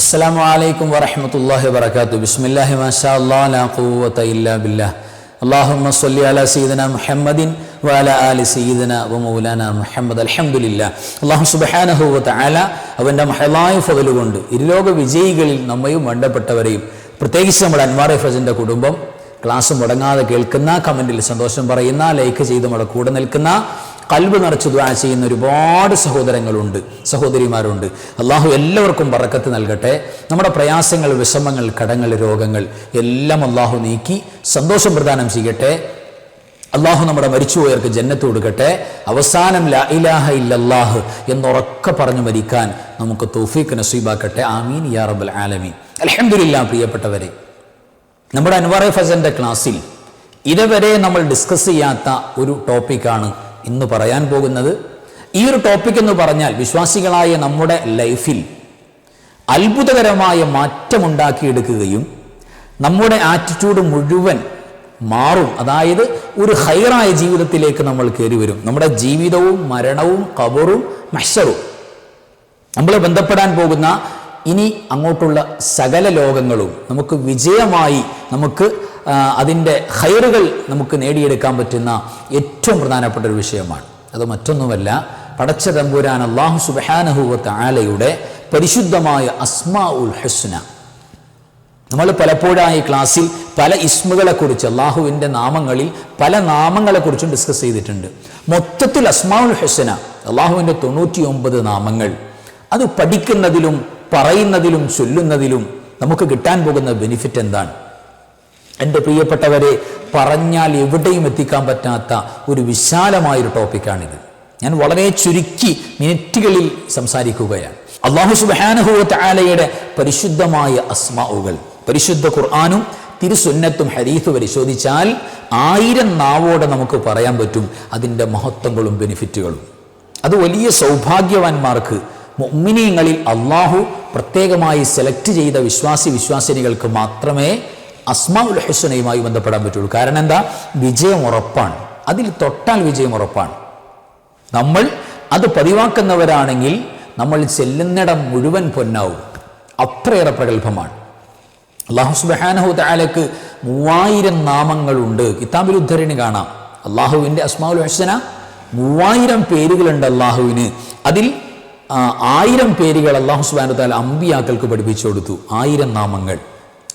അസ്സാം വലൈക്കും വറഹമത്തല്ലാഹി വർക്കാത്തു ബിസ്മില്ലാഹി മാഷാ അള്ളാഹുവത്ത ഇല്ലാ സീദന മുഹമ്മദിൻ വാല അലി സീദന വ മൗലാന മുഹമ്മദ് അലഹമുല്ല അള്ളാഹു സുബാനഹുവത്ത് അല അവന്റെ മഹലായ ഫതലുകൊണ്ട് ഇരുലോക വിജയികളിൽ നമ്മയും വേണ്ടപ്പെട്ടവരെയും പ്രത്യേകിച്ച് നമ്മുടെ അൻവാർ ഫസിന്റെ കുടുംബം ക്ലാസ് മുടങ്ങാതെ കേൾക്കുന്ന കമന്റിൽ സന്തോഷം പറയുന്ന ലൈക്ക് ചെയ്ത് നമ്മുടെ കൂടെ നിൽക്കുന്ന കൽബ് നിറച്ച് ദ്വാ ചെയ്യുന്ന ഒരുപാട് സഹോദരങ്ങളുണ്ട് സഹോദരിമാരുണ്ട്. അള്ളാഹു എല്ലാവർക്കും പറക്കത്ത് നൽകട്ടെ. നമ്മുടെ പ്രയാസങ്ങൾ വിഷമങ്ങൾ കടങ്ങൾ രോഗങ്ങൾ എല്ലാം അള്ളാഹു നീക്കി സന്തോഷം പ്രദാനം ചെയ്യട്ടെ. അള്ളാഹു നമ്മുടെ മരിച്ചുപോയവർക്ക് ജന്നത്ത് കൊടുക്കട്ടെ. അവസാനം ലാ ഇലാഹ ഇല്ലല്ലാഹ് എന്നുറക്കെ പറഞ്ഞു മരിക്കാൻ നമുക്ക് തൗഫീഖ് നസീബാക്കട്ടെ. ആമീൻ യാ റബ്ബൽ ആലമീൻ. അൽഹംദുലില്ലാ പ്രിയപ്പെട്ടവരെ നമ്മുടെ അൻവാറെ ഫസന്റെ ക്ലാസ്സിൽ ഇതുവരെ നമ്മൾ ഡിസ്കസ് ചെയ്യാത്ത ഒരു ടോപ്പിക്കാണ് ഇന്ന് പറയാൻ പോകുന്നത് ഈ ഒരു ടോപ്പിക് എന്ന് പറഞ്ഞാൽ വിശ്വാസികളായ നമ്മുടെ ലൈഫിൽ അത്ഭുതകരമായ മാറ്റമുണ്ടാക്കിയെടുക്കുകയും നമ്മുടെ ആറ്റിറ്റ്യൂഡ് മുഴുവൻ മാറും. അതായത് ഒരു ഹൈറായ ജീവിതത്തിലേക്ക് നമ്മൾ കയറി വരും. നമ്മുടെ ജീവിതവും മരണവും കബറും മഷറും. നമ്മളെ ബന്ധപ്പെടാൻ പോകുന്ന ഇനി അങ്ങോട്ടുള്ള സകല ലോകങ്ങളും നമുക്ക് വിജയമായി നമുക്ക് അതിന്റെ ഹൈറുകൾ നമുക്ക് നേടിയെടുക്കാൻ പറ്റുന്ന ഏറ്റവും പ്രധാനപ്പെട്ട ഒരു വിഷയമാണ്. അത് മറ്റൊന്നുമല്ല പടച്ച തമ്പുരാൻ അള്ളാഹു സുബാനഹുവത്ത് ആലയുടെ പരിശുദ്ധമായ അസ്മാ ഉൽ ഹസ്ന. നമ്മൾ പലപ്പോഴായി ക്ലാസ്സിൽ പല ഇസ്മുകളെക്കുറിച്ച് അള്ളാഹുവിന്റെ നാമങ്ങളിൽ പല നാമങ്ങളെക്കുറിച്ചും ഡിസ്കസ് ചെയ്തിട്ടുണ്ട്. മൊത്തത്തിൽ അസ്മാഉൽ ഹസന അള്ളാഹുവിന്റെ തൊണ്ണൂറ്റി ഒമ്പത് നാമങ്ങൾ അത് പഠിക്കുന്നതിലും പറയുന്നതിലും ചൊല്ലുന്നതിലും നമുക്ക് കിട്ടാൻ പോകുന്ന ബെനിഫിറ്റ് എന്താണ്? എന്റെ പ്രിയപ്പെട്ടവരെ പറഞ്ഞാൽ എവിടെയും എത്തിക്കാൻ പറ്റാത്ത ഒരു വിശാലമായൊരു ടോപ്പിക്കാണിത്. ഞാൻ വളരെ ചുരുക്കി മിനിറ്റുകളിൽ സംസാരിക്കുകയാണ്. അള്ളാഹു സുബാനഹുവത്ത് ആലയുടെ പരിശുദ്ധമായ അസ്മാവുകൾ പരിശുദ്ധ ഖുർആാനും തിരുസുന്നത്തും ഹരീഫ് പരിശോധിച്ചാൽ ആയിരം നാവോടെ നമുക്ക് പറയാൻ പറ്റും അതിന്റെ മഹത്വങ്ങളും ബെനിഫിറ്റുകളും. അത് വലിയ സൗഭാഗ്യവാന്മാർക്ക് മുഅ്മിനീങ്ങളിൽ അള്ളാഹു പ്രത്യേകമായി സെലക്ട് ചെയ്ത വിശ്വാസി വിശ്വാസിനികൾക്ക് മാത്രമേ അസ്മാ ഉൽ ഹുസനയുമായി ബന്ധപ്പെടാൻ പറ്റുള്ളൂ. കാരണം എന്താ? വിജയം ഉറപ്പാണ്. അതിൽ തൊട്ടാൽ വിജയം ഉറപ്പാണ്. നമ്മൾ അത് പതിവാക്കുന്നവരാണെങ്കിൽ നമ്മൾ ചെല്ലുന്നിടം മുഴുവൻ പൊന്നാവും. അത്രയേറെ പ്രഗത്ഭമാണ്. അള്ളാഹു സുബാനഹു താലക്ക് മൂവായിരം നാമങ്ങളുണ്ട്. കിതാബിൽ ഉദ്ധരണി കാണാം. അള്ളാഹുവിന്റെ അസ്മാഉൽ ഹസന മൂവായിരം പേരുകളുണ്ട് അള്ളാഹുവിന്. അതിൽ ആയിരം പേരുകൾ അള്ളാഹു സുബാനു താല അമ്പിയാക്കൾക്ക് പഠിപ്പിച്ചു കൊടുത്തു. ആയിരം നാമങ്ങൾ.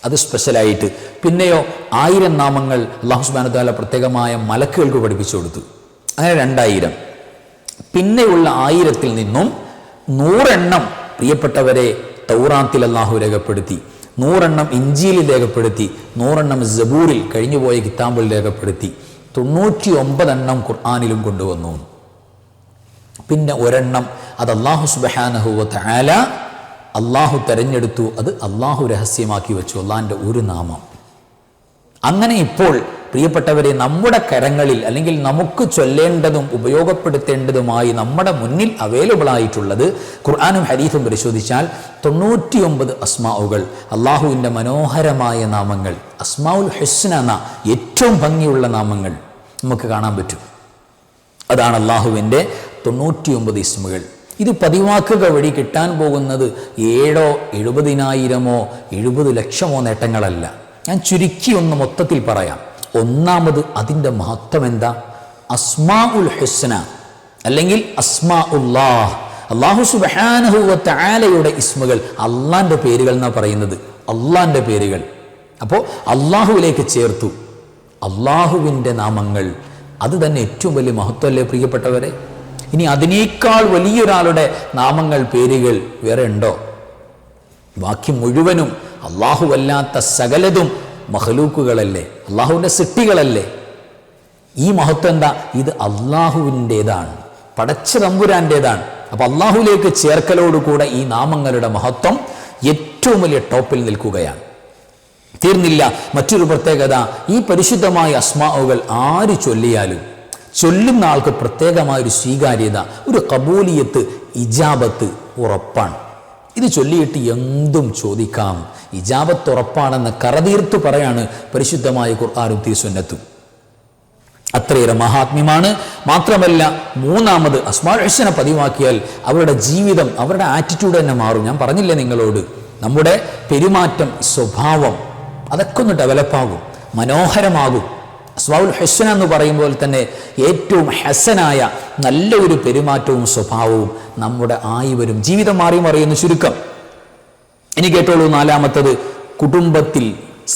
അത് സ്പെഷ്യലായിട്ട് പിന്നെയോ ആയിരം നാമങ്ങൾ അള്ളാഹു സുബാനു താല പ്രത്യേകമായ മലക്കുകൾക്ക് പഠിപ്പിച്ചു കൊടുത്തു. അങ്ങനെ രണ്ടായിരം. പിന്നെയുള്ള ആയിരത്തിൽ നിന്നും നൂറെണ്ണം പ്രിയപ്പെട്ടവരെ തൗറാത്തിൽ അള്ളാഹു രേഖപ്പെടുത്തി. നൂറെണ്ണം ഇഞ്ചിയിൽ രേഖപ്പെടുത്തി. നൂറെണ്ണം ജബൂറിൽ കഴിഞ്ഞുപോയ കിതാബിൽ രേഖപ്പെടുത്തി. തൊണ്ണൂറ്റി ഒമ്പതെണ്ണം ഖുർആാനിലും കൊണ്ടുവന്നു. പിന്നെ ഒരെണ്ണം അത് അള്ളാഹു സുബാനഹുല ആല അള്ളാഹു തെരഞ്ഞെടുത്തു അത് അള്ളാഹു രഹസ്യമാക്കി വെച്ചു അള്ളാഹിന്റെ ഒരു നാമം. അങ്ങനെ ഇപ്പോൾ പ്രിയപ്പെട്ടവരെ നമ്മുടെ കരങ്ങളിൽ അല്ലെങ്കിൽ നമുക്ക് ചൊല്ലേണ്ടതും ഉപയോഗപ്പെടുത്തേണ്ടതുമായി നമ്മുടെ മുന്നിൽ അവൈലബിൾ ആയിട്ടുള്ളത് ഖുർആാനും ഹരീഫും പരിശോധിച്ചാൽ തൊണ്ണൂറ്റിയൊമ്പത് അസ്മാവുകൾ അള്ളാഹുവിന്റെ മനോഹരമായ നാമങ്ങൾ അസ്മാവുൽ ഹുസ്ന എന്ന ഏറ്റവും ഭംഗിയുള്ള നാമങ്ങൾ നമുക്ക് കാണാൻ പറ്റും. അതാണ് അള്ളാഹുവിന്റെ തൊണ്ണൂറ്റിയൊമ്പത് ഇസ്മുകൾ. ഇത് പതിവാക്കുക വഴി കിട്ടാൻ പോകുന്നത് ഏഴോ എഴുപതിനായിരമോ എഴുപത് ലക്ഷമോ നേട്ടങ്ങളല്ല. ഞാൻ ചുരുക്കി ഒന്ന് മൊത്തത്തിൽ പറയാം. ഒന്നാമത് അതിന്റെ മഹത്വം എന്താ? അസ്മാ ഉൽ ഹുസ്ന അല്ലെങ്കിൽ അസ്മാ ഉല്ലാഹ് അള്ളാഹു സുബാനഹുവത്ത് ആലയുടെ ഇസ്മുകൾ അള്ളാന്റെ പേരുകൾ എന്നാണ് പറയുന്നത്? അള്ളാന്റെ പേരുകൾ. അപ്പോൾ അള്ളാഹുവിലേക്ക് ചേർത്തു. അള്ളാഹുവിന്റെ നാമങ്ങൾ. അത് തന്നെ ഏറ്റവും വലിയ മഹത്വമല്ലേ പ്രിയപ്പെട്ടവരെ? ഇനി അതിനേക്കാൾ വലിയൊരാളുടെ നാമങ്ങൾ പേരുകൾ വേറെ ഉണ്ടോ? ബാക്കി മുഴുവനും അല്ലാത്ത സകലതും മഹലൂക്കുകളല്ലേ? അള്ളാഹുവിന്റെ സിട്ടികളല്ലേ ഈ മഹത്വം എന്താ? ഇത് അള്ളാഹുവിന്റെതാണ് പടച്ച തമ്പുരാന്റെതാണ് അപ്പൊ അള്ളാഹുലേക്ക് ചേർക്കലോടുകൂടെ ഈ നാമങ്ങളുടെ മഹത്വം ഏറ്റവും വലിയ ടോപ്പിൽ നിൽക്കുകയാണ്. തീർന്നില്ല. മറ്റൊരു പ്രത്യേകത ഈ പരിശുദ്ധമായ അസ്മാവുകൾ ആര് ചൊല്ലിയാലും ചൊല്ലുന്ന ആൾക്ക് പ്രത്യേകമായ ഒരു സ്വീകാര്യത ഒരു കബൂലിയത്ത് ഇജാബത്ത് ഉറപ്പാണ്. ഇത് ചൊല്ലിയിട്ട് എന്തും ചോദിക്കാം. ഇജാബത്ത് ഉറപ്പാണെന്ന് കറതീർത്ത് പറയാണ് പരിശുദ്ധമായ ഖുർആാനും തിരുസുന്നത്തും അത്രയേറെ മഹാത്മ്യമാണ്. മാത്രമല്ല മൂന്നാമത് അസ്മാൽ ഹസനെ പതിവാക്കിയാൽ അവരുടെ ജീവിതം അവരുടെ ആറ്റിറ്റ്യൂഡ് തന്നെ മാറും. ഞാൻ പറഞ്ഞില്ലേ നിങ്ങളോട്? നമ്മുടെ പെരുമാറ്റം സ്വഭാവം അതൊക്കെ ഒന്ന് ഡെവലപ്പാകും മനോഹരമാകും. അസ്വാവുൽ ഹസന എന്ന് പറയുമ്പോൾ തന്നെ ഏറ്റവും ഹസനായ നല്ല ഒരു പെരുമാറ്റവും സ്വഭാവവും നമ്മുടെ ആയി വരും ജീവിതം മാറി മറിയുന്ന ചുരുക്കം. ഇനി കേട്ടോളൂ നാലാമത്തത്. കുടുംബത്തിൽ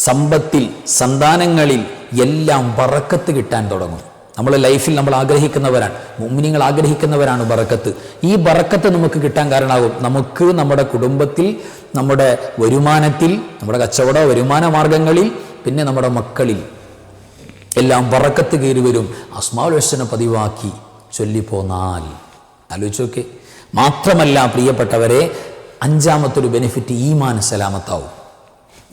സമ്പത്തിൽ സന്താനങ്ങളിൽ എല്ലാം വറക്കത്ത് കിട്ടാൻ തുടങ്ങും നമ്മൾ ലൈഫിൽ നമ്മൾ ആഗ്രഹിക്കുന്നവരാണ്. മുമ്മിനിങ്ങൾ ആഗ്രഹിക്കുന്നവരാണ് ബറക്കത്ത് ഈ ബറക്കത്ത് നമുക്ക് കിട്ടാൻ കാരണമാകും. നമുക്ക് നമ്മുടെ കുടുംബത്തിൽ നമ്മുടെ വരുമാനത്തിൽ നമ്മുടെ കച്ചവട വരുമാന മാർഗങ്ങളിൽ പിന്നെ നമ്മുടെ മക്കളിൽ. എല്ലാം വറക്കത്ത് കയറി വരും. അസ്മാൽ ഹസന പതിവാക്കി ചൊല്ലിപ്പോന്നാൽ ആലോചിച്ച് നോക്കെ. മാത്രമല്ല പ്രിയപ്പെട്ടവരെ അഞ്ചാമത്തൊരു ബെനിഫിറ്റ് ഈമാൻ സലാമത്താവും.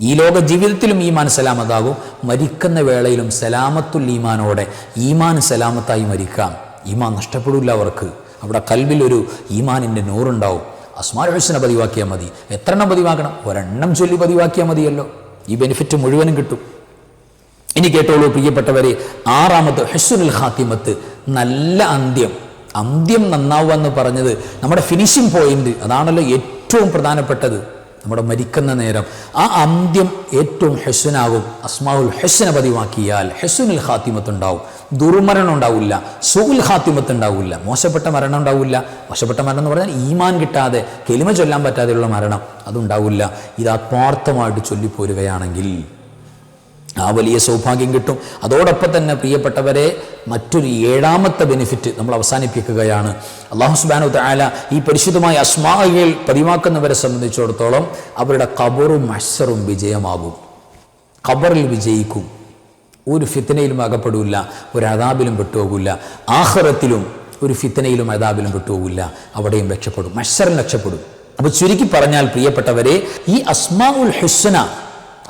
ഈ ലോക ജീവിതത്തിലും ഈമാൻ സലാമത്താകും. മരിക്കുന്ന വേളയിലും സലാമത്തുൽ ഈമാനോടെ ഈമാൻ സലാമത്തായി മരിക്കാം. ഈമാൻ നഷ്ടപ്പെടില്ല അവർക്ക്. അവിടെ കൽവിലൊരു ഈമാനിന്റെ നൂറുണ്ടാവും. ഹുസനെ പതിവാക്കിയാൽ മതി. എത്ര എണ്ണം പതിവാക്കണം? ഒരെണ്ണം ചൊല്ലി പതിവാക്കിയാൽ മതിയല്ലോ. ഈ ബെനിഫിറ്റ് മുഴുവനും കിട്ടും. ഇനി കേട്ടോളൂ പ്രിയപ്പെട്ടവരെ ആറാമത്തെ ഹസുനുൽ ഹാത്തിമത്ത് നല്ല അന്ത്യം. അന്ത്യം നന്നാവുക എന്ന് പറഞ്ഞത് നമ്മുടെ ഫിനിഷിംഗ് പോയിന്റ് അതാണല്ലോ ഏറ്റവും പ്രധാനപ്പെട്ടത്. നമ്മുടെ മരിക്കുന്ന നേരം. ആ അന്ത്യം ഏറ്റവും ഹെസുനാകും. അസ്മാവുൽ ഹെസുന പതിവാക്കിയാൽ ഹെസുനുൽ ഹാത്തിമത്ത് ഉണ്ടാവും. ദുർമരണം ഉണ്ടാവില്ല. സുഉൽ ഹാത്തിമത്ത് ഉണ്ടാവില്ല. മോശപ്പെട്ട മരണം ഉണ്ടാവില്ല. മോശപ്പെട്ട മരണം എന്ന് പറഞ്ഞാൽ ഈമാൻ കിട്ടാതെ കെലിമ ചൊല്ലാൻ പറ്റാതെയുള്ള മരണം. അതുണ്ടാവില്ല. ഇത് ആത്മാർത്ഥമായിട്ട് ചൊല്ലിപ്പോരുകയാണെങ്കിൽ ആ വലിയ സൗഭാഗ്യം കിട്ടും. അതോടൊപ്പം തന്നെ പ്രിയപ്പെട്ടവരെ മറ്റൊരു ഏഴാമത്തെ ബെനിഫിറ്റ് നമ്മൾ അവസാനിപ്പിക്കുകയാണ്. അള്ളാഹു സുബാനു താല ഈ പരിശുദ്ധമായ അസ്മാകൾ പതിവാക്കുന്നവരെ സംബന്ധിച്ചിടത്തോളം അവരുടെ കബറും മഷറും വിജയമാകും. കബറിൽ വിജയിക്കും. ഒരു ഫിത്തനയിലും അകപ്പെടില്ല ഒരു അതാബിലും പെട്ടുപോകില്ല. ആഹ്റത്തിലും ഒരു ഫിത്തനയിലും അതാബിലും പെട്ടുപോകില്ല. അവിടെയും രക്ഷപ്പെടും. മഷറിൽ രക്ഷപ്പെടും. അപ്പോൾ ചുരുക്കി പറഞ്ഞാൽ പ്രിയപ്പെട്ടവരെ ഈ അസ്മാ ഉൽ ഹുസ്ന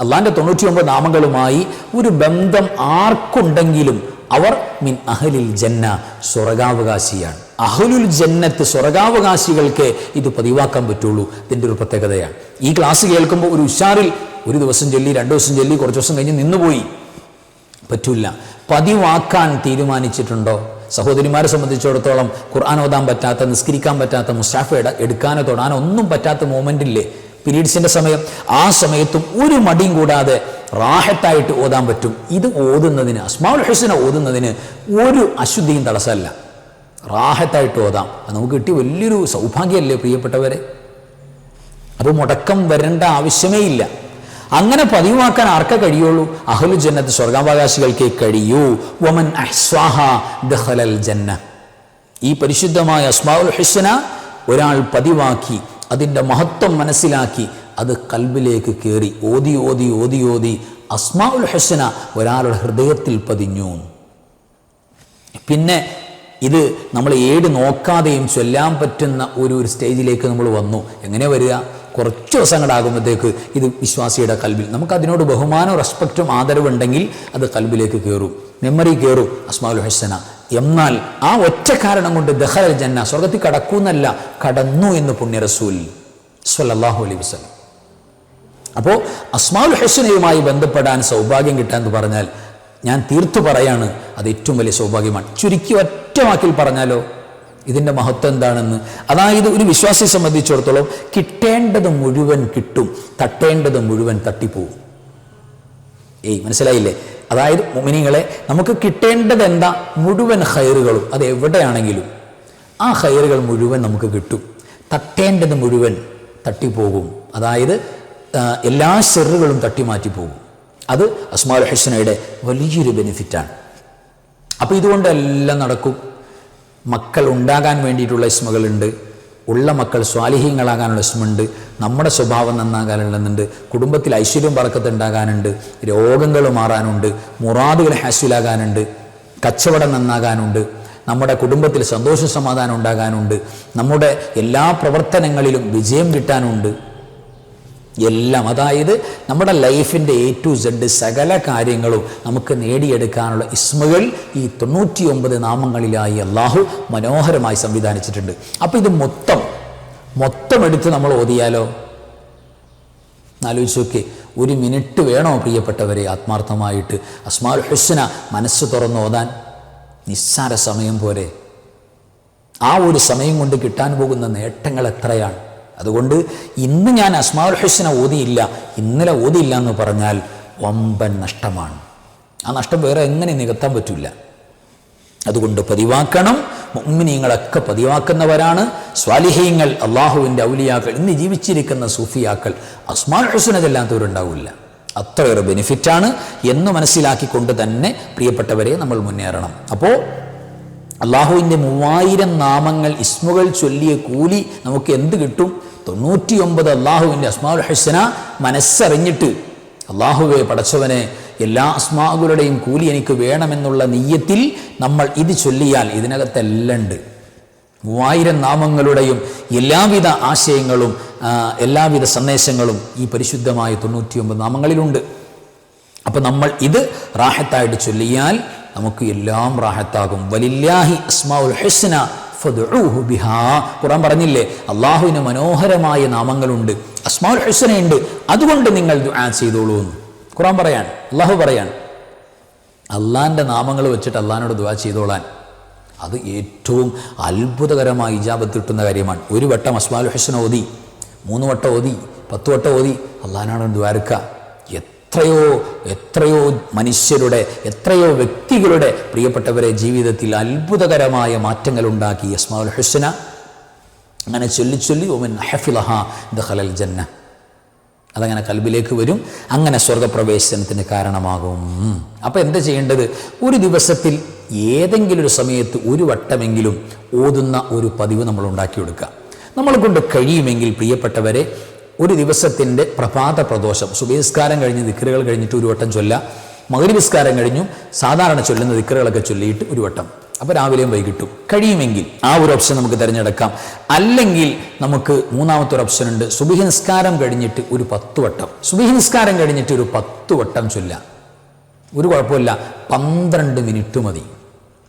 അള്ളാന്റെ തൊണ്ണൂറ്റി ഒമ്പത് നാമങ്ങളുമായി ഒരു ബന്ധം ആർക്കുണ്ടെങ്കിലും അവർ മിൻ അഹലിൽ ജന്ന സ്വർഗാവകാശിയാണ്. അഹലുൽ ജന്നത്ത് സ്വർഗാവകാശികൾക്ക് ഇത് പതിവാക്കാൻ പറ്റുള്ളൂ. ഇതിന്റെ ഒരു പ്രത്യേകതയാണ്. ഈ ക്ലാസ് കേൾക്കുമ്പോൾ ഒരു ഉഷാറിൽ ഒരു ദിവസം ചൊല്ലി രണ്ട് ദിവസം ചൊല്ലി കുറച്ച് ദിവസം കഴിഞ്ഞ് നിന്നുപോയി. പറ്റില്ല പതിവാക്കാൻ തീരുമാനിച്ചിട്ടുണ്ടോ? സഹോദരിമാരെ സംബന്ധിച്ചിടത്തോളം ഖുർആൻ ഓതാൻ പറ്റാത്ത നിസ്കരിക്കാൻ പറ്റാത്ത മുസ്റ്റാഫ് എട എടുക്കാനോ തൊടാനോ ഒന്നും പറ്റാത്ത മൂമെന്റില്ലേ പീരീഡ്സിന്റെ സമയം ആ സമയത്തും ഒരു മടിയും കൂടാതെ റാഹത്തായിട്ട് ഓതാൻ പറ്റും. ഇത് ഓതുന്നതിന് അസ്മാഉൽ ഹുസന ഓതുന്നതിന് ഒരു അശുദ്ധിയും തടസ്സമല്ല. റാഹത്തായിട്ട് ഓതാം. അത് നമുക്ക് കിട്ടിയ വലിയൊരു സൗഭാഗ്യമല്ലേ പ്രിയപ്പെട്ടവരെ? അപ്പോൾ മുടക്കം വരേണ്ട ആവശ്യമേ ഇല്ല. അങ്ങനെ പതിവാക്കാൻ ആർക്കെ കഴിയുള്ളൂ? അഹ്ലു ജന്നത്ത് സ്വർഗാവകാശികൾക്കേ കഴിയൂ. വമൻ ജന്ന. ഈ പരിശുദ്ധമായ അസ്മാഉൽ ഹുസ്ന ഒരാൾ പതിവാക്കി അതിന്റെ മഹത്വം മനസ്സിലാക്കി അത് കൽബിലേക്ക് കയറി ഓതി ഓതി ഓതി ഓതി അസ്മാഉൽ ഹസന ഒരാളുടെ ഹൃദയത്തിൽ പതിഞ്ഞു. പിന്നെ ഇത് നമ്മൾ ഏട് നോക്കാതെയും ചൊല്ലാൻ പറ്റുന്ന ഒരു ഒരു സ്റ്റേജിലേക്ക് നമ്മൾ വന്നു. എങ്ങനെ വരിക? കുറച്ച് ദിവസങ്ങളാകുമ്പോഴത്തേക്ക് ഇത് വിശ്വാസിയുടെ കൽബിൽ നമുക്ക് അതിനോട് ബഹുമാനവും റെസ്പെക്റ്റും ആദരവുണ്ടെങ്കിൽ അത് കൽബിലേക്ക് കയറും. മെമ്മറി കയറും അസ്മാഉൽ ഹസന. എന്നാൽ ആ ഒറ്റ കാരണം കൊണ്ട് ദഹൽ ജന്ന സ്വർഗത്തിൽ കടക്കൂന്നല്ല കടന്നു എന്ന് പുണ്യ റസൂൽ സല്ലാഹു അലൈഹി വസല്ലം. അപ്പോൾ അസ്മാഉൽ ഹസനയുമായി ബന്ധപ്പെടാൻ സൗഭാഗ്യം കിട്ടാൻ എന്ന് പറഞ്ഞാൽ ഞാൻ തീർത്തു പറയാണ് അത് ഏറ്റവും വലിയ സൗഭാഗ്യമാണ്. ചുരുക്കി ഒറ്റ വാക്കിൽ പറഞ്ഞാലോ? ഇതിന്റെ മഹത്വം എന്താണെന്ന്. അതായത് ഒരു വിശ്വാസിയെ സംബന്ധിച്ചിടത്തോളം കിട്ടേണ്ടത് മുഴുവൻ കിട്ടും തട്ടേണ്ടത് മുഴുവൻ തട്ടിപ്പോവും. ഏയ് മനസ്സിലായില്ലേ? അതായത് മുമിനിങ്ങളെ നമുക്ക് കിട്ടേണ്ടത് എന്താ? മുഴുവൻ ഹയറുകളും അത് എവിടെയാണെങ്കിലും ആ ഹയറുകൾ മുഴുവൻ നമുക്ക് കിട്ടും. തട്ടേണ്ടത് മുഴുവൻ തട്ടിപ്പോകും. അതായത് എല്ലാ ഷെറുകളും തട്ടിമാറ്റി പോകും അത് അസ്മാൽ ഹസനയുടെ വലിയൊരു ബെനിഫിറ്റാണ്. അപ്പോൾ ഇതുകൊണ്ട് എല്ലാം നടക്കും. മക്കൾ ഉണ്ടാകാൻ വേണ്ടിയിട്ടുള്ള ഇസ്മകളുണ്ട്. ഉള്ള മക്കൾ സ്വാലിഹ്യങ്ങളാകാനുള്ള ഇസ്മുണ്ട്. നമ്മുടെ സ്വഭാവം നന്നാകാനുള്ളതുണ്ട്. കുടുംബത്തിൽ ഐശ്വര്യം പറക്കത്ത് ഉണ്ടാകാനുണ്ട്. രോഗങ്ങൾ മാറാനുണ്ട്. മുറാദുകൾ ഹാസ്യലാകാനുണ്ട് കച്ചവടം നന്നാകാനുണ്ട്. നമ്മുടെ കുടുംബത്തിൽ സന്തോഷ സമാധാനം ഉണ്ടാകാനുണ്ട്. നമ്മുടെ എല്ലാ പ്രവർത്തനങ്ങളിലും വിജയം കിട്ടാനുണ്ട്. എല്ലാം. അതായത് നമ്മുടെ ലൈഫിന്റെ എ ടു സെഡ് സകല കാര്യങ്ങളും നമുക്ക് നേടിയെടുക്കാനുള്ള ഇസ്മുകൾ ഈ തൊണ്ണൂറ്റി ഒമ്പത് നാമങ്ങളിലായി അള്ളാഹു മനോഹരമായി സംവിധാനിച്ചിട്ടുണ്ട്. അപ്പോൾ ഇത് മൊത്തം മൊത്തം എടുത്ത് നമ്മൾ ഓതിയാലോ? ആലോചിച്ച് നോക്കി. ഒരു മിനിറ്റ് വേണോ പ്രിയപ്പെട്ടവരെ ആത്മാർത്ഥമായിട്ട്? അസ്മാൽ ഹുസ്ന മനസ്സ് തുറന്ന് ഓതാൻ. നിസ്സാര സമയം പോലെ ആ ഒരു സമയം കൊണ്ട് കിട്ടാൻ പോകുന്ന നേട്ടങ്ങൾ എത്രയാണ്? അതുകൊണ്ട് ഇന്ന് ഞാൻ അസ്മാഉൽ ഹുസ്ന ഓതിയില്ല ഇന്നലെ ഓതിയില്ല എന്ന് പറഞ്ഞാൽ വമ്പൻ നഷ്ടമാണ്. ആ നഷ്ടം വേറെ എങ്ങനെ നികത്താൻ പറ്റില്ല അതുകൊണ്ട് പതിവാക്കണം മുഅ്മിനീങ്ങളൊക്കെ പതിവാക്കുന്നവരാണ്. സ്വാലിഹീങ്ങൾ അള്ളാഹുവിന്റെ ഔലിയാക്കൾ ഇന്ന് ജീവിച്ചിരിക്കുന്ന സൂഫിയാക്കൾ അസ്മാൻ ഹുസന ചെല്ലാത്തവരുണ്ടാവില്ല. അത്രയേറെ ബെനിഫിറ്റാണ് എന്ന് മനസ്സിലാക്കിക്കൊണ്ട് തന്നെ പ്രിയപ്പെട്ടവരെ നമ്മൾ മുന്നേറണം. അപ്പോൾ അള്ളാഹുവിന്റെ മൂവായിരം നാമങ്ങൾ ഇസ്മുകൾ ചൊല്ലിയ കൂലി നമുക്ക് എന്ത് കിട്ടും? തൊണ്ണൂറ്റിയൊമ്പത് അള്ളാഹുവിന്റെ അസ്മാഉൽ ഹുസന മനസ്സറിഞ്ഞിട്ട് അള്ളാഹുവെ പടച്ചവനെ എല്ലാ അസ്മാകളുടെയും കൂലി എനിക്ക് വേണമെന്നുള്ള നെയ്യത്തിൽ നമ്മൾ ഇത് ചൊല്ലിയാൽ ഇതിനകത്തെല്ലാം ഉണ്ട് മൂവായിരം നാമങ്ങളുടെയും എല്ലാവിധ ആശയങ്ങളും എല്ലാവിധ സന്ദേശങ്ങളും ഈ പരിശുദ്ധമായ തൊണ്ണൂറ്റിയൊമ്പത് നാമങ്ങളിലുണ്ട്. അപ്പം നമ്മൾ ഇത് റാഹത്തായിട്ട് ചൊല്ലിയാൽ നമുക്ക് എല്ലാം റാഹത്താകും. വലില്ലാഹി അസ്മാഉൽ ഹുസ്ന ബിഹാ. ഖുർആൻ പറഞ്ഞില്ലേ അള്ളാഹുവിന് മനോഹരമായ നാമങ്ങളുണ്ട് അസ്മാൽ ഹുസനയുണ്ട് അതുകൊണ്ട് നിങ്ങൾ ദുആ ചെയ്തോളൂ എന്ന്. ഖുറാൻ പറയാൻ അള്ളാഹു പറയാൻ അള്ളാഹിന്റെ നാമങ്ങൾ വെച്ചിട്ട് അള്ളാഹിനോട് ദുആ ചെയ്തോളാൻ. അത് ഏറ്റവും അത്ഭുതകരമായ ഇജാബത്ത് കിട്ടുന്ന കാര്യമാണ്. ഒരു വട്ടം അസ്മാൽ ഹുസൻ ഓതി മൂന്ന് വട്ടം ഓതി പത്ത് വട്ടം ഓതി അള്ളാഹിനോട് ദ്വാരക്ക എത്രയോ എത്രയോ മനുഷ്യരുടെ എത്രയോ വ്യക്തികളുടെ പ്രിയപ്പെട്ടവരെ ജീവിതത്തിൽ അത്ഭുതകരമായ മാറ്റങ്ങൾ ഉണ്ടാക്കി യസ്മാൽ ഹുസന. അങ്ങനെ ചൊല്ലി ചൊല്ലി ഒമൻ ഹഫിലഹ ദഹലൽ ജന്ന. അതങ്ങനെ കൽബിലേക്ക് വരും. അങ്ങനെ സ്വർഗപ്രവേശനത്തിന് കാരണമാകും. അപ്പോൾ എന്താ ചെയ്യേണ്ടത്? ഒരു ദിവസത്തിൽ ഏതെങ്കിലും ഒരു സമയത്ത് ഒരു വട്ടമെങ്കിലും ഓതുന്ന ഒരു പതിവ് നമ്മൾ ഉണ്ടാക്കിയെടുക്കുക. നമ്മളെ കൊണ്ട് കഴിയുമെങ്കിൽ പ്രിയപ്പെട്ടവരെ ഒരു ദിവസത്തിന്റെ പ്രഭാത പ്രദോഷം. സുബേസ്കാരം കഴിഞ്ഞ് ദിക്കറുകൾ കഴിഞ്ഞിട്ട് ഒരു വട്ടം ചൊല്ല. മകരവിസ്കാരം കഴിഞ്ഞു. സാധാരണ ചൊല്ലുന്ന ദിക്കറുകളൊക്കെ ചൊല്ലിയിട്ട് ഒരു വട്ടം. അപ്പോൾ രാവിലെയും വൈകിട്ടും. കഴിയുമെങ്കിൽ ആ ഒരു ഓപ്ഷൻ നമുക്ക് തിരഞ്ഞെടുക്കാം. അല്ലെങ്കിൽ നമുക്ക് മൂന്നാമത്തെ ഒരു ഓപ്ഷൻ ഉണ്ട്. സുബിഹി നിസ്കാരം കഴിഞ്ഞിട്ട് ഒരു പത്ത് വട്ടം. സുബിഹി നിസ്കാരം കഴിഞ്ഞിട്ട് ഒരു പത്ത് വട്ടം ചൊല്ലാം. ഒരു കുഴപ്പമില്ല. പന്ത്രണ്ട് മിനിറ്റ് മതി.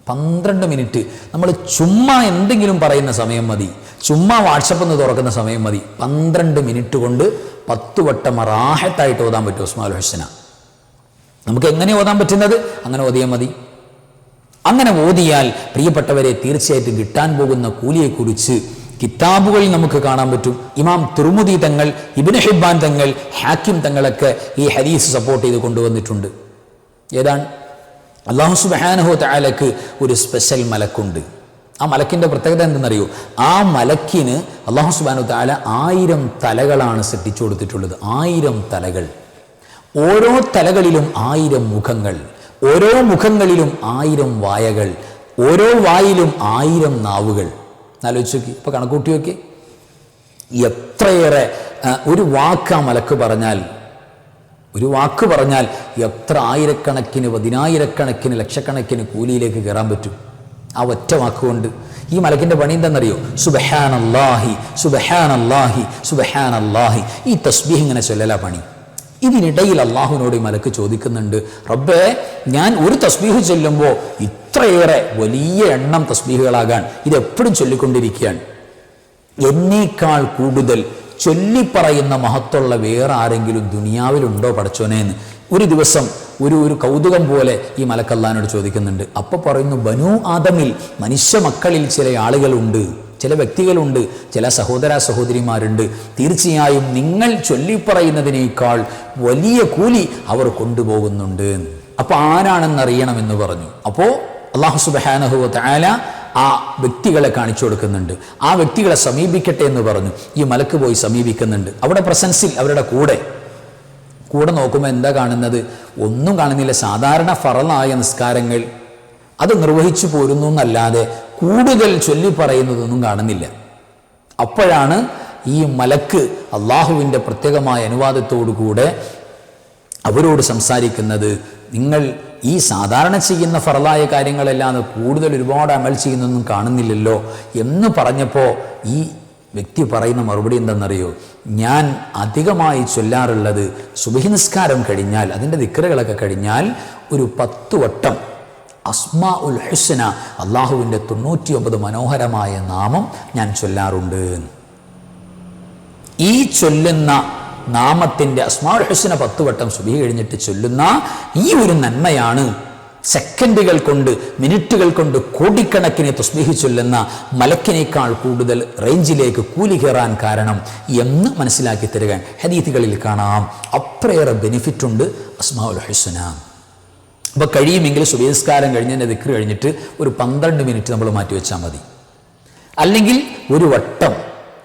പന്ത്രണ്ട് മിനിറ്റ്. നമ്മൾ ചുമ്മാ എന്തെങ്കിലും പറയുന്ന സമയം മതി. ചുമ്മാ വാട്സപ്പ് ഒന്ന് തുറക്കുന്ന സമയം മതി. പന്ത്രണ്ട് മിനിറ്റ് കൊണ്ട് പത്ത് വട്ടം റാഹത്തായിട്ട് ഓതാൻ പറ്റും ഉസ്മാൽ ഹുസന. നമുക്ക് എങ്ങനെ ഓതാൻ പറ്റുന്നത്? അങ്ങനെ ഓതിയാൽ മതി. അങ്ങനെ ഓതിയാൽ പ്രിയപ്പെട്ടവരെ തീർച്ചയായിട്ടും കിട്ടാൻ പോകുന്ന കൂലിയെക്കുറിച്ച് കിതാബുകളിൽ നമുക്ക് കാണാൻ പറ്റും. ഇമാം തിരുമുദി തങ്ങൾ ഇബിന് ഹിബാൻ തങ്ങൾ ഹാക്കിം തങ്ങളൊക്കെ ഈ ഹദീസ് സപ്പോർട്ട് ചെയ്ത് കൊണ്ടുവന്നിട്ടുണ്ട്. ഏതാണ്? അള്ളാഹു സുബാനഹു താലക്ക് ഒരു സ്പെഷ്യൽ മലക്കുണ്ട്. ആ മലക്കിന്റെ പ്രത്യേകത എന്തെന്നറിയോ? ആ മലക്കിന് അള്ളാഹു സുബാനു താല ആയിരം തലകളാണ് സൃഷ്ടിച്ചു കൊടുത്തിട്ടുള്ളത്. ആയിരം തലകൾ. ഓരോ തലകളിലും ആയിരം മുഖങ്ങൾ. ഓരോ മുഖങ്ങളിലും ആയിരം വായകൾ. ഓരോ വായിലും ആയിരം നാവുകൾ. എന്നാലോചിച്ച് നോക്കി ഇപ്പൊ കണക്കൂട്ടി നോക്കി എത്രയേറെ ഒരു വാക്ക് ആ മലക്ക് പറഞ്ഞാൽ ഒരു വാക്ക് പറഞ്ഞാൽ എത്ര ആയിരക്കണക്കിന് പതിനായിരക്കണക്കിന് ലക്ഷക്കണക്കിന് കൂലിയിലേക്ക് കയറാൻ പറ്റും. ആ ഒറ്റ വാക്കുകൊണ്ട് ഈ മലക്കിന്റെ പണി എന്താണെന്നറിയോ? സുബഹാൻ അല്ലാഹി സുബഹാൻ അല്ലാഹി സുബഹാൻ അല്ലാഹി ഈ തസ്ബീഹ് ഇങ്ങനെ ചൊല്ലല പണി. ഇതിനിടയിൽ അള്ളാഹുവിനോട് ഈ മലക്ക് ചോദിക്കുന്നുണ്ട് റബ്ബേ ഞാൻ ഒരു തസ്ബീഹ് ചൊല്ലുമ്പോൾ ഇത്രയേറെ വലിയ എണ്ണം തസ്ബീഹുകളാകാൻ ഇതെപ്പോഴും ചൊല്ലിക്കൊണ്ടിരിക്കുകയാണ്. എന്നേക്കാൾ കൂടുതൽ ചൊല്ലിപ്പറയുന്ന മഹത്തുള്ള വേറെ ആരെങ്കിലും ദുനിയാവിലുണ്ടോ പടച്ചോനേന്ന് ഒരു ദിവസം ഒരു ഒരു കൗതുകം പോലെ ഈ മലക്കല്ലാനോട് ചോദിക്കുന്നുണ്ട്. അപ്പോൾ പറയുന്നു ബനു ആദമിൽ മനുഷ്യ മക്കളിൽ ചില ആളുകളുണ്ട് ചില വ്യക്തികളുണ്ട് ചില സഹോദര സഹോദരിമാരുണ്ട്. തീർച്ചയായും നിങ്ങൾ ചൊല്ലിപ്പറയുന്നതിനേക്കാൾ വലിയ കൂലി അവർ കൊണ്ടുപോകുന്നുണ്ട് അപ്പോൾ ആരാണെന്നറിയണമെന്ന് പറഞ്ഞു. അപ്പോൾ അള്ളാഹു സുബാനഹു താല ആ വ്യക്തികളെ കാണിച്ചു കൊടുക്കുന്നുണ്ട്. ആ വ്യക്തികളെ സമീപിക്കട്ടെ എന്ന് പറഞ്ഞു. ഈ മലക്ക് പോയി സമീപിക്കുന്നുണ്ട്. അവിടെ പ്രസൻസിൽ അവരുടെ കൂടെ. കൂടെ നോക്കുമ്പോൾ എന്താ കാണുന്നത്? ഒന്നും കാണുന്നില്ല. സാധാരണ ഫറലായ നിസ്കാരങ്ങൾ. അത് നിർവഹിച്ചു പോരുന്നു എന്നല്ലാതെ കൂടുതൽ ചൊല്ലി പറയുന്നതൊന്നും കാണുന്നില്ല. അപ്പോഴാണ് ഈ മലക്ക് അള്ളാഹുവിന്റെ പ്രത്യേകമായ അനുവാദത്തോടു കൂടെ അവരോട് സംസാരിക്കുന്നത്. നിങ്ങൾ ഈ സാധാരണ ചെയ്യുന്ന ഫറലായ കാര്യങ്ങളെല്ലാം കൂടുതൽ ഒരുപാട് അമൽ ചെയ്യുന്നൊന്നും കാണുന്നില്ലല്ലോ എന്ന് പറഞ്ഞപ്പോൾ ഈ വ്യക്തി പറയുന്ന മറുപടി എന്തെന്നറിയോ? ഞാൻ അധികമായി ചൊല്ലാറുള്ളത് സുബഹി നിസ്കാരം കഴിഞ്ഞാൽ അതിന്റെ ദിക്കറുകളൊക്കെ കഴിഞ്ഞാൽ ഒരു പത്ത് വട്ടം അസ്മാ ഉൽ ഹുസന അള്ളാഹുവിന്റെ തൊണ്ണൂറ്റിയൊമ്പത് മനോഹരമായ നാമം ഞാൻ ചൊല്ലാറുണ്ട്. ഈ ചൊല്ലുന്ന നാമത്തിന്റെ അസ്മാഉൽ ഹുസ്ന പത്ത് വട്ടം സുബി കഴിഞ്ഞിട്ട് ചൊല്ലുന്ന ഈ ഒരു നന്മയാണ് സെക്കൻഡുകൾ കൊണ്ട് മിനിറ്റുകൾ കൊണ്ട് കോടിക്കണക്കിന് തസ്ബീഹ് ചൊല്ലുന്ന മലക്കിനേക്കാൾ കൂടുതൽ റേഞ്ചിലേക്ക് കൂലി കയറാൻ കാരണം എന്ന് മനസ്സിലാക്കി തരിക ഹദീത്തുകളിൽ കാണാം. അത്രയേറെ ബെനിഫിറ്റ് ഉണ്ട് അസ്മാഉൽ ഹുസ്ന. അപ്പോൾ കഴിയുമെങ്കിൽ സുബേസ്കാരം കഴിഞ്ഞതിന്റെ ദിക്ർ കഴിഞ്ഞിട്ട് ഒരു പന്ത്രണ്ട് മിനിറ്റ് നമ്മൾ മാറ്റി വെച്ചാൽ മതി. അല്ലെങ്കിൽ ഒരു വട്ടം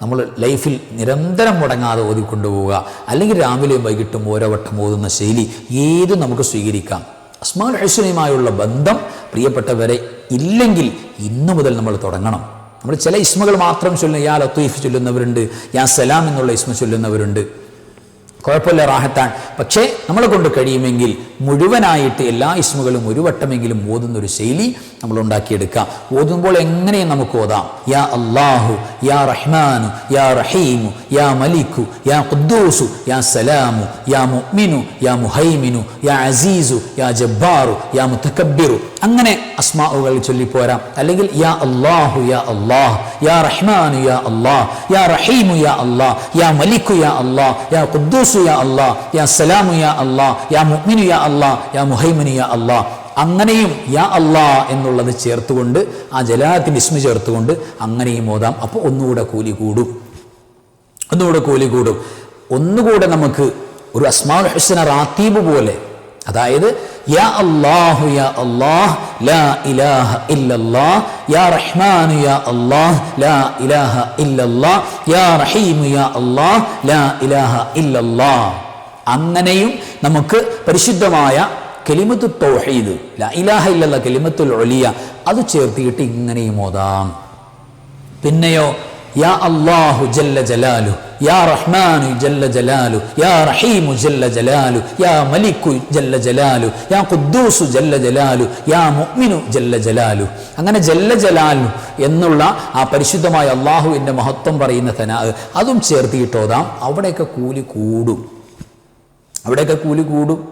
നമ്മൾ ലൈഫിൽ നിരന്തരം മുടങ്ങാതെ ഓതിക്കൊണ്ടുപോവുക. അല്ലെങ്കിൽ രാവിലെയും വൈകിട്ടും ഓരോ വട്ടം ഓതുന്ന ശൈലി ഏതും നമുക്ക് സ്വീകരിക്കാം. അസ്മാൻ ഹുസ്നയുമായുള്ള ബന്ധം പ്രിയപ്പെട്ടവരെ ഇല്ലെങ്കിൽ ഇന്നു മുതൽ നമ്മൾ തുടങ്ങണം. നമ്മൾ ചില ഇസ്മകൾ മാത്രം ചൊല്ലുന്ന യാ ലത്തീഫ് ചൊല്ലുന്നവരുണ്ട് യാ സലാം എന്നുള്ള ഇസ്മ ചൊല്ലുന്നവരുണ്ട്. കുഴപ്പമില്ല റാഹത്താൻ പക്ഷേ നമ്മളെ കൊണ്ട് കഴിയുമെങ്കിൽ മുഴുവനായിട്ട് എല്ലാ ഇസ്മുകളും ഒരു വട്ടമെങ്കിലും ഓതുന്ന ഒരു ശൈലി നമ്മൾ ഉണ്ടാക്കിയെടുക്കാം. ഓതുമ്പോൾ എങ്ങനെയും നമുക്ക് ഓതാം? യാ അള്ളാഹു യാ റഹ്മാനു യാ റഹീമു യാ മലിക്കു യാ ഖുദ്ദൂസു യാ സലാമു യാ മുഅ്മിനു യാ മുഹൈമിനു യാ അസീസു യാ ജബ്ബാറു യാ മുത്തക്കബ്ബിറു. അങ്ങനെ അസ്മാഉകൾ ചൊല്ലിപ്പോരാം. അല്ലെങ്കിൽ യാ അള്ളാഹു യാ അള്ളാഹ് യാ റഹ്മാനു യാ അള്ളാഹ് യാ റഹീമു യാ അള്ളാഹ് യാ മലിക്കു യാ അള്ളാഹ് യാ ഖുദ്ദൂസു യാ അള്ളാഹ് യാ സലാമു യാ അള്ളാഹ് യാ മുഅ്മിനു യാ അള്ളാഹ് യാ മുഹൈമിനു യാ അള്ളാഹ് അങ്ങനെയും യാ അള്ളാ എന്നുള്ളത് ചേർത്തുകൊണ്ട് ആ ജലാത്തിന് ഇസ്മ ചേർത്തുകൊണ്ട് അങ്ങനെയും ഓതാം. അപ്പോൾ ഒന്നുകൂടെ കൂലി കൂടും. ഒന്നുകൂടെ കൂലി കൂടും. ഒന്നുകൂടെ നമുക്ക് ഒരു അസ്മാൽ ഹുസന റാത്തീബ് പോലെ അതായത് യാ അല്ലാഹു യാ അല്ലാഹ് ലാ ഇലാഹ ഇല്ലല്ലാഹ് യാ റഹ്മാനു യാ അല്ലാഹ് ലാ ഇലാഹ ഇല്ലല്ലാഹ് യാ റഹീമു യാ അല്ലാഹ് ലാ ഇലാഹ ഇല്ലല്ലാഹ് അങ്ങനെയും നമുക്ക് പരിശുദ്ധമായ കെലിമത്തു തൗഹീദ് ഇലാഹ ഇല്ലല്ല കെലിമത്തുൽ ഒലിയ അത് ചേർത്തിയിട്ട് ഇങ്ങനെയും ഓതാം. പിന്നെയോ യാ അള്ളാഹു ജല്ല ജലാലു യാ റഹ്മാനു ജല്ല ജലാലു യാ റഹീമു ജല്ല ജലാലു യാ മലിക്കു ജല്ല ജലാലു യാ ഖുദ്ദൂസു ജല്ല ജലാലു യാ മുഅ്മിനു ജല്ല ജലാലു. അങ്ങനെ ജല്ല ജലാലു എന്നുള്ള ആ പരിശുദ്ധമായ അള്ളാഹുവിന്റെ മഹത്വം പറയുന്ന തന അതും ചേർത്തിയിട്ടോതാം അവിടെയൊക്കെ കൂലി കൂടും. അവിടെയൊക്കെ കൂലി കൂടും.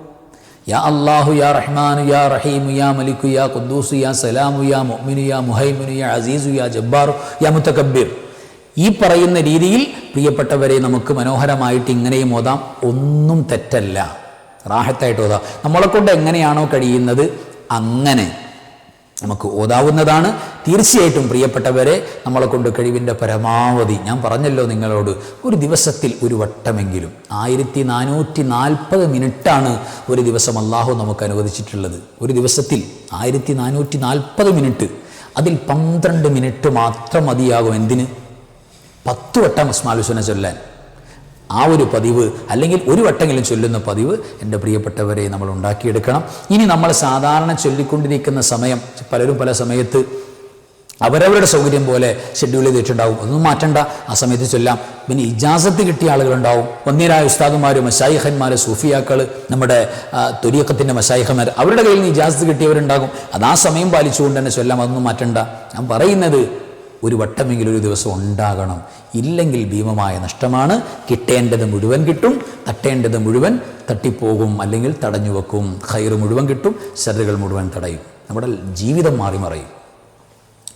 യാ അള്ളാഹു യാ റഹ്മാനു യാ റഹീമു യാ മലിക്കു യാ ഖുദ്ദൂസു യാ സലാമു യാ മൊമിനു യാ മുഹൈമിനു യാ അസീസു യാ ജബ്ബാറു യാ മുത്തക്കബീർ ഈ പറയുന്ന രീതിയിൽ പ്രിയപ്പെട്ടവരെ നമുക്ക് മനോഹരമായിട്ട് ഇങ്ങനെയും ഓതാം. ഒന്നും തെറ്റല്ല. റാഹത്തായിട്ട് ഓതാം. നമ്മളെ കൊണ്ട് എങ്ങനെയാണോ കഴിയുന്നത്? അങ്ങനെ. നമുക്ക് ഓതാവുന്നതാണ്. തീർച്ചയായിട്ടും പ്രിയപ്പെട്ടവരെ നമ്മളെ കൊണ്ട് കഴിവിന്റെ പരമാവധി ഞാൻ പറഞ്ഞല്ലോ നിങ്ങളോട് ഒരു ദിവസത്തിൽ ഒരു വട്ടമെങ്കിലും ആയിരത്തി നാനൂറ്റി നാൽപ്പത് മിനിറ്റാണ് ഒരു ദിവസം അള്ളാഹു നമുക്ക് അനുവദിച്ചിട്ടുള്ളത്. ഒരു ദിവസത്തിൽ ആയിരത്തി നാനൂറ്റി നാൽപ്പത് മിനിറ്റ് അതിൽ പന്ത്രണ്ട് മിനിറ്റ് മാത്രം മതിയാകും. എന്തിന്? പത്ത് വട്ടം അസ്മാലുസന ചൊല്ലാൻ. ആ ഒരു പതിവ് അല്ലെങ്കിൽ ഒരു വട്ടെങ്കിലും ചൊല്ലുന്ന പതിവ് എന്റെ പ്രിയപ്പെട്ടവരെ നമ്മൾ ഉണ്ടാക്കിയെടുക്കണം. ഇനി നമ്മൾ സാധാരണ ചൊല്ലിക്കൊണ്ടിരിക്കുന്ന സമയം പലരും പല സമയത്ത് അവരവരുടെ സൗകര്യം പോലെ ഷെഡ്യൂൾ ചെയ്തിട്ടുണ്ടാവും. ഒന്നും മാറ്റണ്ട. ആ സമയത്ത് ചൊല്ലാം. പിന്നെ ഇജാസത്ത് കിട്ടിയ ആളുകളുണ്ടാവും. ഒന്നേരായ ഉസ്താദുമാരും മഷായിഹന്മാർ സൂഫിയാക്കൾ നമ്മുടെ തുരിയക്കത്തിന്റെ മഷായിഹന്മാർ അവരുടെ കയ്യിൽ നിന്ന് ഇജാസത്ത് കിട്ടിയവരുണ്ടാകും. അത് ആ സമയം പാലിച്ചുകൊണ്ട് തന്നെ ചൊല്ലാം. അതൊന്നും മാറ്റണ്ട. ഞാൻ പറയുന്നത് ഒരു വട്ടമെങ്കിലും ഒരു ദിവസം ഉണ്ടാകണം. ഇല്ലെങ്കിൽ ഭീമമായ നഷ്ടമാണ്. കിട്ടേണ്ടത് മുഴുവൻ കിട്ടും. തട്ടേണ്ടത് മുഴുവൻ തട്ടിപ്പോകും അല്ലെങ്കിൽ തടഞ്ഞു വെക്കും. ഹൈറ് മുഴുവൻ കിട്ടും. ശരകൾ മുഴുവൻ തടയും. നമ്മുടെ ജീവിതം മാറി മറയും.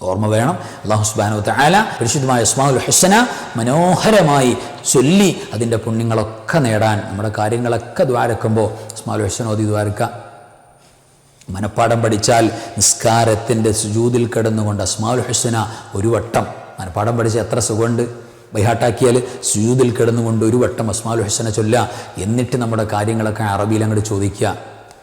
ഓർമ്മ വേണം. അള്ളാഹു സുബാനു താല പരിശുദ്ധമായ ഉസ്മാഉൽ ഹസന മനോഹരമായി ചൊല്ലി അതിന്റെ പുണ്യങ്ങളൊക്കെ നേടാൻ നമ്മുടെ കാര്യങ്ങളൊക്കെ ദ്വാരക്കുമ്പോൾ ഉസ്മാഉൽ ഹുസന ഓതി ദ്വാരക്കുക. മനപ്പാഠം പഠിച്ചാൽ നിസ്കാരത്തിന്റെ സുജൂതിൽ കിടന്നുകൊണ്ട് അസ്മാഉൽ ഹുസന ഒരു വട്ടം. മനപ്പാഠം പഠിച്ച എത്ര സുഖമുണ്ട്? ബൈഹാട്ടാക്കിയാൽ സുജൂതിൽ കിടന്നുകൊണ്ട് ഒരു വട്ടം അസ്മാഉൽ ഹുസന ചൊല്ല എന്നിട്ട് നമ്മുടെ കാര്യങ്ങളൊക്കെ അറബിയിൽ അങ്ങോട്ട് ചോദിക്കുക.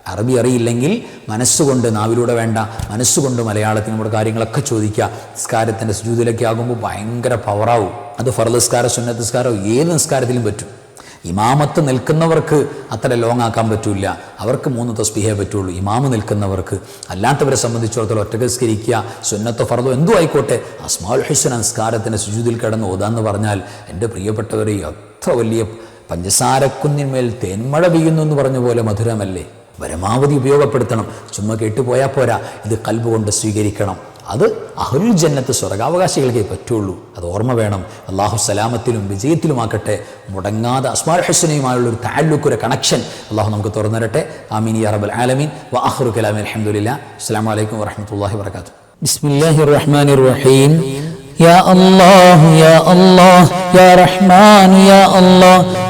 അറബി അറിയില്ലെങ്കിൽ മനസ്സുകൊണ്ട് നാവിലൂടെ വേണ്ട. മനസ്സുകൊണ്ട് മലയാളത്തിൽ നമ്മുടെ കാര്യങ്ങളൊക്കെ ചോദിക്കുക. നിസ്കാരത്തിന്റെ സുജൂതിലൊക്കെ ആകുമ്പോൾ ഭയങ്കര പവറാവും അത് ഫർദസ്കാരം നിസ്കാരം സുന്നത്ത് നിസ്കാരം ഏത് നിസ്കാരത്തിലും പറ്റും. ഇമാമത്ത് നിൽക്കുന്നവർക്ക് അത്ര ലോങ് ആക്കാൻ പറ്റില്ല. അവർക്ക് മൂന്ന് തസ്ബിഹേ പറ്റുള്ളൂ. ഇമാമ് നിൽക്കുന്നവർക്ക്. അല്ലാത്തവരെ സംബന്ധിച്ചിടത്തോളം ഒറ്റ കസ്കരിക്കുക സുന്നത്തോ ഫർദോ എന്തോ ആയിക്കോട്ടെ അസ്മാൽ ഹുസൻ നിസ്കാരത്തിന്റെ സുജൂതിൽ കിടന്ന് ഓതാന്ന് പറഞ്ഞാൽ എന്റെ പ്രിയപ്പെട്ടവരെ അത്ര വലിയ പഞ്ചസാരക്കുന്നിന്മേൽ തേന്മഴ പെയ്യുന്നു എന്ന് പറഞ്ഞ പോലെ മധുരമല്ലേ? പരമാവധി ഉപയോഗപ്പെടുത്തണം. ചുമ്മാ കേട്ടുപോയാൽ പോരാ. ഇത് കൽബ് കൊണ്ട് സ്വീകരിക്കണം. അത് അഹുൽ ജന്നത്ത് സ്വർഗാവകാശികൾക്കേ പറ്റുള്ളൂ അത് ഓർമ്മ വേണം അള്ളാഹു സലാമത്തിലും വിജയത്തിലുമാക്കട്ടെ മുടങ്ങാതെ അസ്മാൽ ഹുസനയുമായുള്ള ഒരു താലൂക്ക് ഒരു കണക്ഷൻ അള്ളാഹു നമുക്ക് തുറന്നിരട്ടെ ആമീൻ യാ റബ്ബൽ ആലമീൻ വഅഖിറു കലാമി അൽഹംദുലില്ലാ അസ്സലാമു അലൈക്കും വറഹ്മത്തുള്ളാഹി വബറകാതുഹു ബിസ്മില്ലാഹിർ റഹ്മാനിർ റഹീം يا الله يا الله يا رحمن يا الله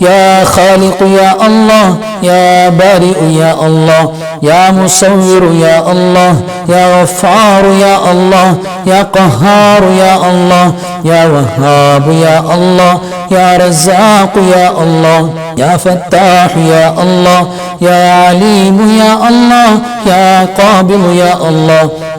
يا خالق يا الله يا بارئ يا الله يا مصور يا الله يا غفار يا الله يا قهار يا الله يا وهاب يا الله يا رزاق يا الله يا فتاح يا الله يا عليم يا الله يا قابل يا الله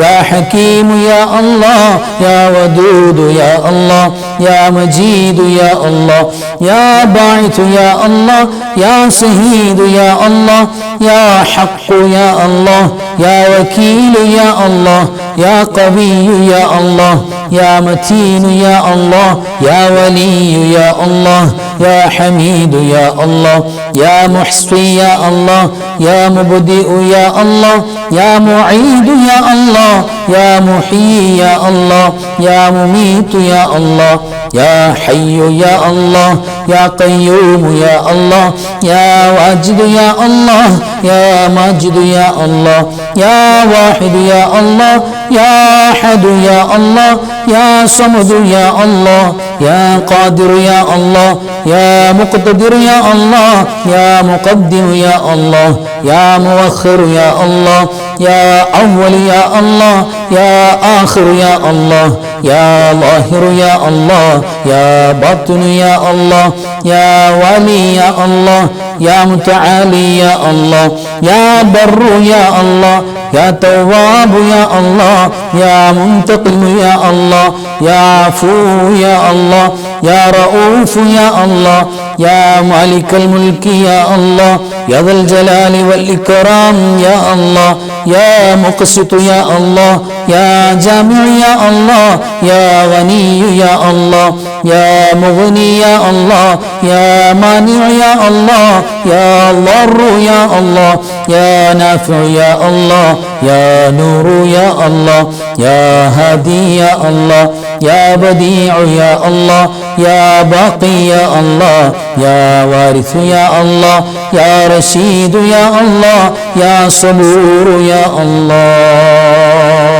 يا حكيم يا الله. يا ودود يا الله. يا مجيد يا الله. يا باعث يا الله. يا شهيد يا الله. يا حق يا الله. يا وكيل يا الله. يا قوي يا الله. يا متين يا الله يا ولي يا الله يا حميد يا الله يا محصي يا الله يا مبدئ يا الله يا معيد يا الله. يا محيي يا الله يا مميت يا الله يا حي يا الله يا قيوم يا الله يا واجد يا الله يا ماجد يا الله يا واحد يا الله يا أحد يا الله يا صمد يا الله يا قادر يا الله يا مقتدر يا الله يا مقدم يا الله يا مؤخر يا الله يا أول يا الله يا آخر يا الله يا ظاهر يا الله يا باطن يا الله يا ولي يا الله يا متعالي يا الله يا بر يا الله يا تواب يا الله يا منتقم يا الله يا عفو يا الله يا رؤوف يا الله يا مالك الملك يا الله يا ذا الجلال والإكرام يا الله يا مقسط يا الله يا جامع يا الله يا غني يا الله يا مغني يا الله يا مانع يا الله يا ضر يا الله يا نافع يا الله يا نور يا الله يا هادي يا الله يا بديع يا الله يا باقي يا الله يا وارث يا الله يا رشيد يا الله يا صبور يا الله.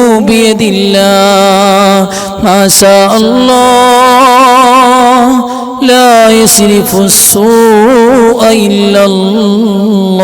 بيد الله. ما شاء الله. لا يصرف السوء إلا الله.